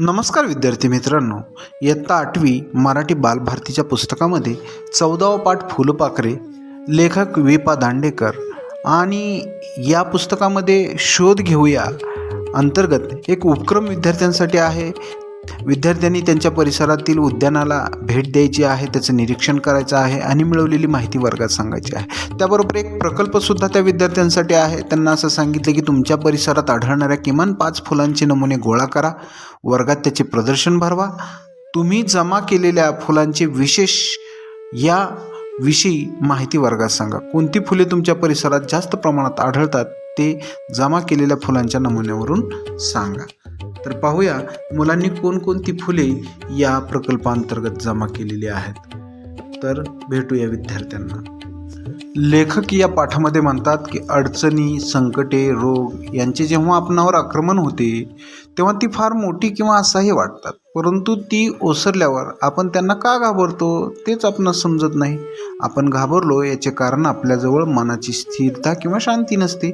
नमस्कार विद्यार्थी मित्रांनो इयत्ता आठवी मराठी बालभारतीच्या पुस्तकामध्ये चौदावा पाठ फुलपाखरे लेखक वि पा दांडेकर आणि या पुस्तकामध्ये शोध घेऊया. अंतर्गत एक उपक्रम विद्यार्थ्यांसाठी आहे विद्यार्थ्यांनी त्यांच्या परिसरातील उद्यानाला भेट द्यायची आहे त्याचं निरीक्षण करायचं आहे आणि मिळवलेली माहिती वर्गात सांगायची आहे. त्याबरोबर एक प्रकल्पसुद्धा त्या विद्यार्थ्यांसाठी आहे. त्यांना असं सांगितलं की तुमच्या परिसरात आढळणाऱ्या किमान पाच फुलांचे नमुने गोळा करा. वर्गात त्याचे प्रदर्शन भरवा. तुम्ही जमा केलेल्या फुलांचे विशेष या विषयी माहिती वर्गात सांगा. कोणती फुले तुमच्या परिसरात जास्त प्रमाणात आढळतात ते जमा केलेल्या फुलांच्या नमुन्यावरून सांगा. तर पाहूया मुलांनी कोणकोणती फुले या प्रकल्पांतर्गत जमा केलेली आहेत. तर भेटूया विद्यार्थ्यांना. लेखक या पाठामध्ये म्हणतात की अडचणी संकटे रोग यांचे जेव्हा आपणावर आक्रमण होते तेव्हा ती फार मोठी किंवा असह्य वाटतात. परंतु ती ओसरल्यावर आपण त्यांना का घाबरतो तेच आपण समजत नाही. आपण घाबरलो याचे कारण आपल्याजवळ मनाची स्थिरता किंवा शांती नसते.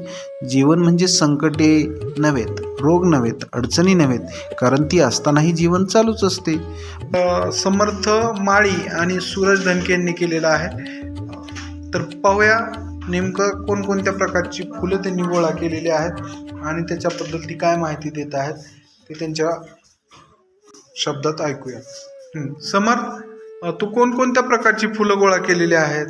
जीवन म्हणजे संकटे नव्हेत रोग नव्हेत अडचणी नव्हेत कारण ती असतानाही जीवन चालूच असते. समर्थ माळी आणि सूरज धनके यांनी केलेलं आहे. तर पाहूया नेमकं कोणकोणत्या प्रकारची फुलं त्यांनी गोळा केलेली आहेत आणि त्याच्याबद्दल ती काय माहिती देत आहेत ते त्यांच्या शब्दात ऐकूया. समर तू कोणकोणत्या प्रकारची फुलं गोळा केलेली आहेत?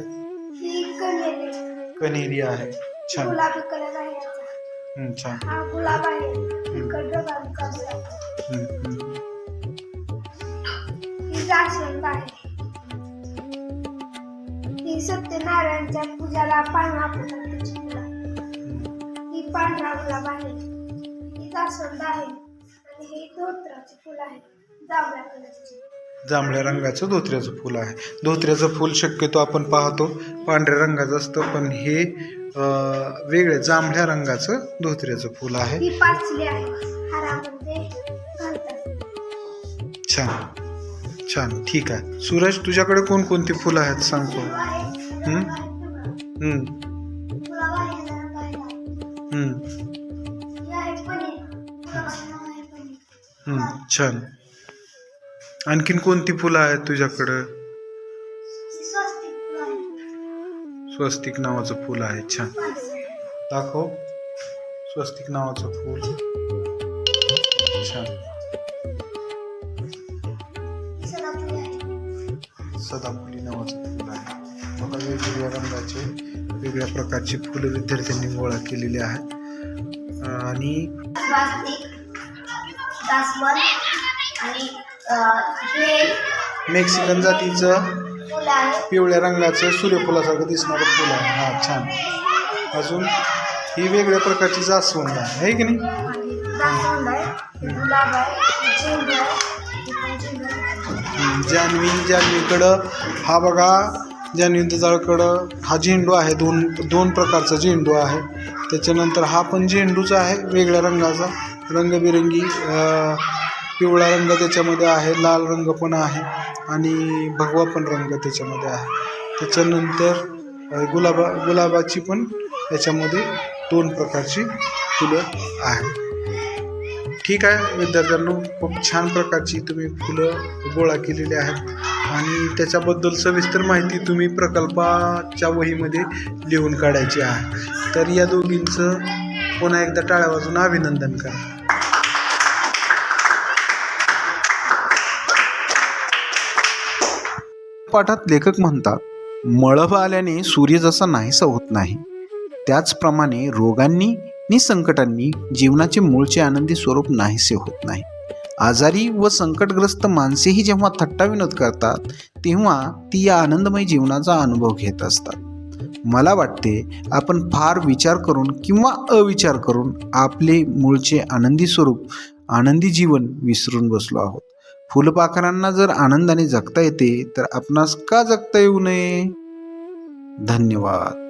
कनेरी आहे. छान. गुलाबी आहे छान गुलाब सत्यनारायणच्या पूजाला पांढरा फुलं त्याची फुलं. ही पांढरा गुलाब आहे ही जास्वंद आहे आणि ही धोत्राची फुल आहे. जांभळ्या कलरची जांभळ्या रंगाचं धोत्र्याचं फूल आहे. धोत्र्याचं फूल शक्यतो आपण पाहतो. पांढऱ्या रंगाचं असतं पण हे अं, वेगळं जांभळ्या रंगाचं धोत्र्याचं फूल आहे. ही पाचली आहे. हारामध्ये घालतात. छान. छान. ठीक आहे. सूरज तुझ्याकडे कोणकोणती फुलं आहेत सांगतो. आहे छान. आणखीन कोणती फुलं आहेत तुझ्याकडं? स्वस्तिक नावाचं फुल आहे छान. दाखव. स्वस्तिक नावाचं फूल. छान. सदामुली सदाफुली नावाचं फूल आहे. बघा वेगवेगळ्या रंगाचे वेगळ्या प्रकारची फुलं विद्यार्थ्यांनी गोळा केलेली आहेत. आणि मेक्सिकन जातीचं पिवळ्या रंगाचं सूर्यफुलासारखं दिसणारं फुल आहे. हा छान. अजून ही वेगळ्या प्रकारची जास्वंद आहे. की नाही? जान्हवी जान्हवीकडं हा बघा जान्हवी जाळकडं हा झेंडू आहे दोन दोन प्रकारचा झेंडू आहे. त्याच्यानंतर हा पण झेंडूचा आहे वेगळ्या रंगाचा. रंगबिरंगी पिवळा रंग त्याच्यामध्ये आहे लाल रंग पण आहे आणि भगवा पण रंग त्याच्यामध्ये आहे. त्याच्यानंतर गुलाबा गुलाबाची पण याच्यामध्ये दोन प्रकारची फुलं आहेत. ठीक आहे विद्यार्थ्यांनो खूप छान प्रकारची तुम्ही फुलं गोळा केलेली आहेत. आणि त्याच्याबद्दल सविस्तर माहिती तुम्ही प्रकल्पाच्या वहीमध्ये लिहून काढायची आहे. तर या दोघींचं पुन्हा एकदा टाळ्या वाजून अभिनंदन करा. पाठात लेखक म्हणतात मळभ आल्याने सूर्य जसा नाहीसा होत नाही. त्याचप्रमाणे रोगांनी आणि संकटांनी जीवनाचे मूळचे आनंदी स्वरूप नाहीसे होत नाही. आजारी व संकटग्रस्त माणसेही जेव्हा थट्टा विनोद करतात तेव्हा ती या आनंदमय जीवनाचा अनुभव घेत असतात. मला वाटते आपण फार विचार करून किंवा अविचार करून आपले मूळचे आनंदी स्वरूप आनंदी जीवन विसरून बसलो आहोत. फुलपाखरांना जर आनंदाने जगता येते तर आपणास का जगता येऊ नये? धन्यवाद.